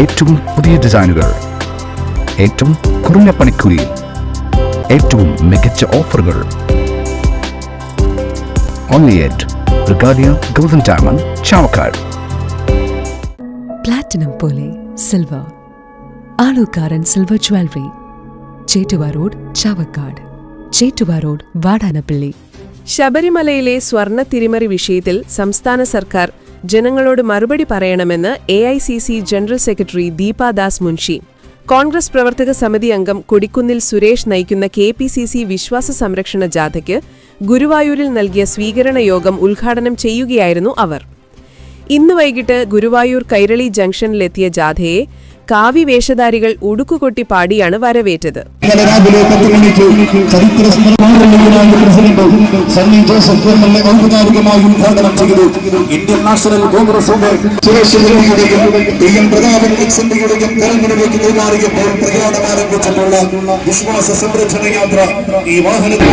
ഏറ്റവും പുതിയ ഡിസൈനുകൾ. ഏറ്റവും കുറഞ്ഞ പണിക്കൂലിയിൽ ഏറ്റവും മികച്ച ഓഫറുകൾ. Only at Regalia golden diamond Chavakkad platinum പോലെ silver Alukkaran silver jewellery Chettuva road Chavakkad. Chettuva road Vadanappally. ശബരിമലയിലെ സ്വർണ തിരിമറി വിഷയത്തിൽ സംസ്ഥാന സർക്കാർ ജനങ്ങളോട് മറുപടി പറയണമെന്ന് A general secretary Deepa Das Munshi. Congress പ്രവർത്തക സമിതി അംഗം കൊടിക്കുന്നിൽ സുരേഷ് നയിക്കുന്ന കെ പി സി സി വിശ്വാസ സംരക്ഷണ ജാഥയ്ക്ക് ഗുരുവായൂരിൽ നൽകിയ സ്വീകരണ യോഗം ഉദ്ഘാടനം ചെയ്യുകയായിരുന്നു അവർ. ഇന്ന് വൈകിട്ട് ഗുരുവായൂർ കൈരളി ജംഗ്ഷനിലെത്തിയ ജാഥയെ കാവി വേഷധാരികൾ ഉടുക്കുകൊട്ടി പാടിയാണ് വരവേറ്റത്. ഇന്ത്യൻ നാഷണൽ സംരക്ഷണ യാത്ര ഈ വാഹനത്തിൽ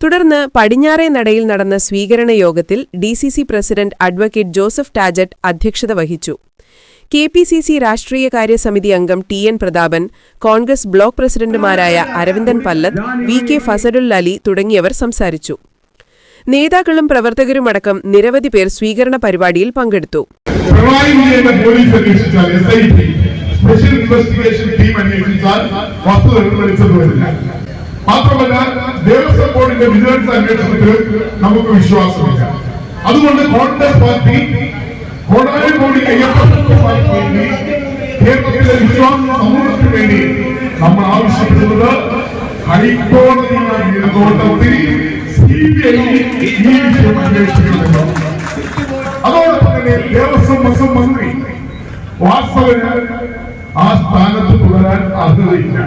തുടർന്ന് പടിഞ്ഞാറേ നടയിൽ നടന്ന സ്വീകരണ യോഗത്തിൽ D C C president advocate Joseph Tajet അധ്യക്ഷത വഹിച്ചു. കെ പി സി സി രാഷ്ട്രീയകാര്യ സമിതി അംഗം T N Prathapan Congress block പ്രസിഡന്റുമാരായ അരവിന്ദൻ പല്ലത് വി കെ ഫസലുൽ അലി തുടങ്ങിയവർ സംസാരിച്ചു. നേതാക്കളും പ്രവർത്തകരുമടക്കം നിരവധി പേർ സ്വീകരണ പരിപാടിയിൽ പങ്കെടുത്തു. സ്പെഷ്യൽ ഇൻവെസ്റ്റിഗേഷൻ ടീം അന്വേഷിച്ചാൽ വസ്തുതകൾ വെളിച്ചത്ത് വരില്ല മാത്രമല്ല ദേവസ്വം ബോർഡിന്റെ വിജിലൻസ് അന്വേഷണത്തിൽ നമുക്ക് വിശ്വാസമില്ല. അതുകൊണ്ട് കോൺഗ്രസ് പാർട്ടി കോടാലി കോടി അയ്യപ്പ വേണ്ടി കേരളത്തിലെ വിശ്വാസ സമൂഹത്തിന് വേണ്ടി നമ്മൾ ആവശ്യപ്പെടുന്നത് ഹൈക്കോടതിയുടെ മേൽനോട്ടത്തിൽ സി ബി ഐ ഈ വിഷയം അന്വേഷിക്കണമെന്ന് അതോടൊപ്പം തന്നെ ദേവസ്വം വകുപ്പ് മന്ത്രി വാസ്തവന് ആ സ്ഥാനത്ത് തുടരാൻ അർഹതയില്ല.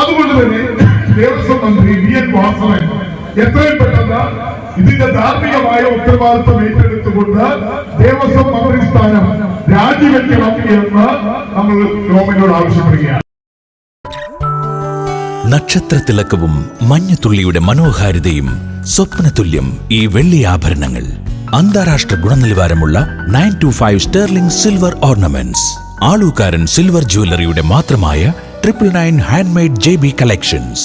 അതുകൊണ്ട് തന്നെ ദേവസ്വം മന്ത്രി വി എൻ വാസവൻ എത്രയും പെട്ടെന്ന് ഇതിന്റെ ധാർമ്മികമായ ഉത്തരവാദിത്വം ഏറ്റെടുത്തുകൊണ്ട് ദേവസ്വം മന്ത്രി സ്ഥാനം രാജിവെക്കണം എന്ന് നമ്മൾ ഗവൺമെന്റിനോട് ആവശ്യപ്പെടുകയാണ്. നക്ഷത്രത്തിളക്കവും മഞ്ഞത്തുള്ളിയുടെ മനോഹാരിതയും സ്വപ്നതുല്യം ഈ വെള്ളി ആഭരണങ്ങൾ. അന്താരാഷ്ട്ര ഗുണനിലവാരമുള്ള nine two five sterling silver ornaments. Alukkaran silver ജ്വല്ലറിയുടെ മാത്രമായ triple nine handmade J B collections.